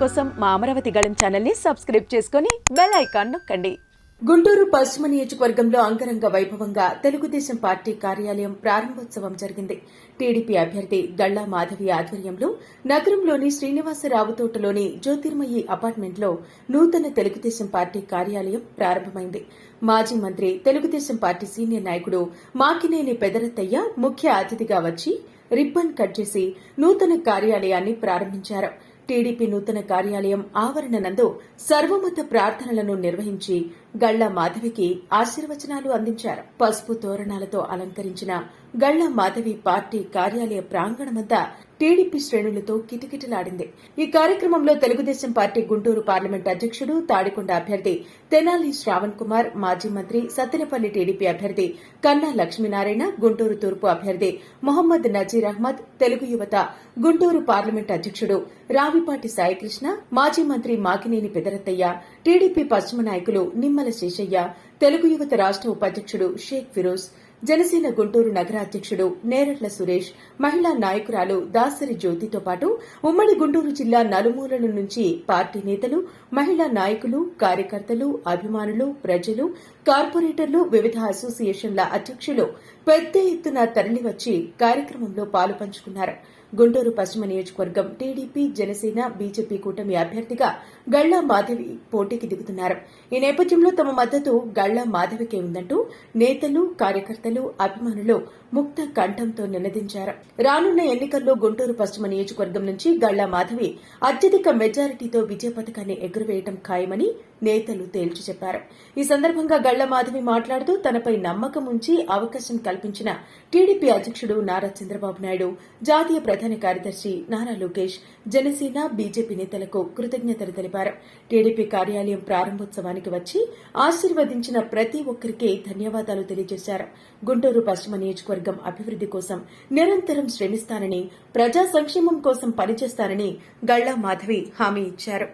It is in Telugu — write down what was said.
కోసం మా అమరావతి గళం ఛానల్ని సబ్స్క్రైబ్ చేసుకుని బెల్ ఐకాన్ నొక్కండి. గుంటూరు పశ్చిమ నియోజకవర్గంలో అంగరంగ వైభవంగా తెలుగుదేశం పార్టీ కార్యాలయం ప్రారంభోత్సవం జరిగింది. టీడీపీ అభ్యర్థి గళ్ళా మాధవి ఆధ్వర్యంలో నగరంలోని శ్రీనివాసరావు తోటలోని జ్యోతిర్మయి అపార్ట్మెంట్లో నూతన తెలుగుదేశం పార్టీ కార్యాలయం ప్రారంభమైంది. మాజీ మంత్రి తెలుగుదేశం పార్టీ సీనియర్ నాయకుడు మాకినేని పెదరత్తయ్య ముఖ్య అతిథిగా వచ్చి రిబ్బన్ కట్ చేసి నూతన కార్యాలయాన్ని ప్రారంభించారు. టీడీపీ నూతన కార్యాలయం ఆవరణ నందు సర్వమత ప్రార్థనలను నిర్వహించి గళ్ళ మాధవికి ఆశీర్వచనాలు అందించారు. పసుపు తోరణాలతో అలంకరించిన గళ్ళ మాధవి పార్టీ కార్యాలయ ప్రాంగణమంతా టీడీపీ శ్రేణులతో కిటకిటలాడింది. ఈ కార్యక్రమంలో తెలుగుదేశం పార్టీ గుంటూరు పార్లమెంట్ అధ్యక్షుడు తాడికొండ అభ్యర్థి తెనాలి శ్రావణ్ కుమార్ మాజీ మంత్రి సత్తెనపల్లి టీడీపీ అభ్యర్థి కన్నా లక్ష్మీనారాయణ గుంటూరు తూర్పు అభ్యర్థి మొహమ్మద్ నజీర్ అహ్మద్ తెలుగు యువత గుంటూరు పార్లమెంట్ అధ్యక్షుడు రావిపాటి సాయికృష్ణ మాజీ మంత్రి మాకినేని పెదరత్తయ్య టీడీపీ పశ్చిమ నాయకులు నిమ్మల శేషయ్య తెలుగు యువత రాష్ట ఉపాధ్యక్షుడు షేక్ ఫిరోజ్ జనసేన గుంటూరు నగర అధ్యక్షుడు నేరట్ల సురేష్ మహిళా నాయకురాలు దాసరి జ్యోతితో పాటు ఉమ్మడి గుంటూరు జిల్లా నలుమూలల నుంచి పార్టీ నేతలు మహిళా నాయకులు కార్యకర్తలు అభిమానులు ప్రజలు కార్పొరేటర్లు వివిధ అసోసియేషన్ల అధ్యక్షులు పెద్ద ఎత్తున తరలివచ్చి కార్యక్రమంలో పాలుపంచుకున్నారు. గుంటూరు పశ్చిమ నియోజకవర్గం టీడీపీ జనసేన బీజేపీ కూటమి అభ్యర్థిగా గళ్ళా మాధవి పోటీకి దిగుతున్నారు. ఈ నేపథ్యంలో తమ మద్దతు గళ్ళా మాధవికే ఉందంటూ నేతలు కార్యకర్తలు అభిమానులు ముక్త కంఠంతో నినదించారు. రానున్న ఎన్నికల్లో గుంటూరు పశ్చిమ నియోజకవర్గం నుంచి గళ్ళా మాధవి అత్యధిక మెజారిటీతో విజయ పథకాన్ని ఎగురవేయటం ఖాయమని నేతలు తేల్చి చెప్పారు. ఈ సందర్భంగా గళ్ళ మాధవి మాట్లాడుతూ తనపై నమ్మకం ఉంచి అవకాశం కల్పించిన టీడీపీ అధ్యక్షుడు నారా చంద్రబాబు నాయుడు జాతీయ ప్రధాన కార్యదర్శి నారా లోకేష్ జనసేన బీజేపీ నేతలకు కృతజ్ఞతలు తెలిపారు. టీడీపీ కార్యాలయం ప్రారంభోత్సవానికి వచ్చి ఆశీర్వదించిన ప్రతి ఒక్కరికి ధన్యవాదాలు తెలియజేశారు. గుంటూరు పశ్చిమ నియోజకవర్గం అభివృద్ది కోసం నిరంతరం శ్రమిస్తానని ప్రజా సంక్షేమం కోసం పనిచేస్తానని గళ్ళా మాధవి హామీ ఇచ్చారు.